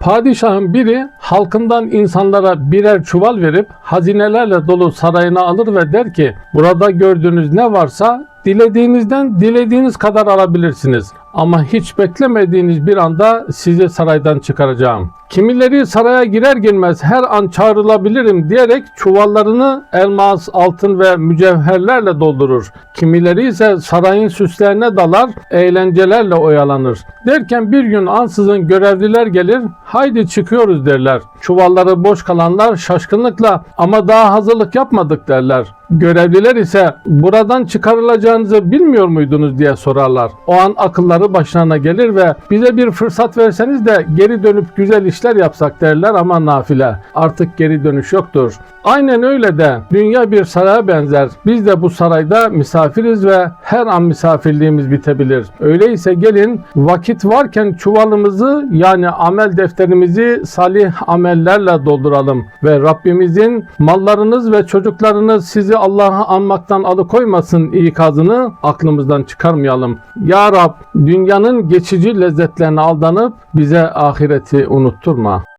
Padişahın biri halkından insanlara birer çuval verip hazinelerle dolu sarayına alır ve der ki burada gördüğünüz ne varsa dilediğinizden dilediğiniz kadar alabilirsiniz. Ama hiç beklemediğiniz bir anda sizi saraydan çıkaracağım. Kimileri saraya girer girmez her an çağrılabilirim diyerek çuvallarını elmas, altın ve mücevherlerle doldurur. Kimileri ise sarayın süslerine dalar, eğlencelerle oyalanır. Derken bir gün ansızın görevliler gelir, haydi çıkıyoruz derler. Çuvalları boş kalanlar şaşkınlıkla ama daha hazırlık yapmadık derler. Görevliler ise buradan çıkarılacağınızı bilmiyor muydunuz diye sorarlar. O an akılları başlarına gelir ve bize bir fırsat verseniz de geri dönüp güzel işler yapsak derler ama nafile. Artık geri dönüş yoktur. Aynen öyle de dünya bir saraya benzer. Biz de bu sarayda misafiriz ve her an misafirliğimiz bitebilir. Öyleyse gelin vakit varken çuvalımızı yani amel defterimizi salih amellerle dolduralım ve Rabbimizin mallarınız ve çocuklarınız sizi Allah'a anmaktan alıkoymasın ikazını aklımızdan çıkarmayalım. Ya Rab dünyanın geçici lezzetlerine aldanıp bize ahireti unutturma.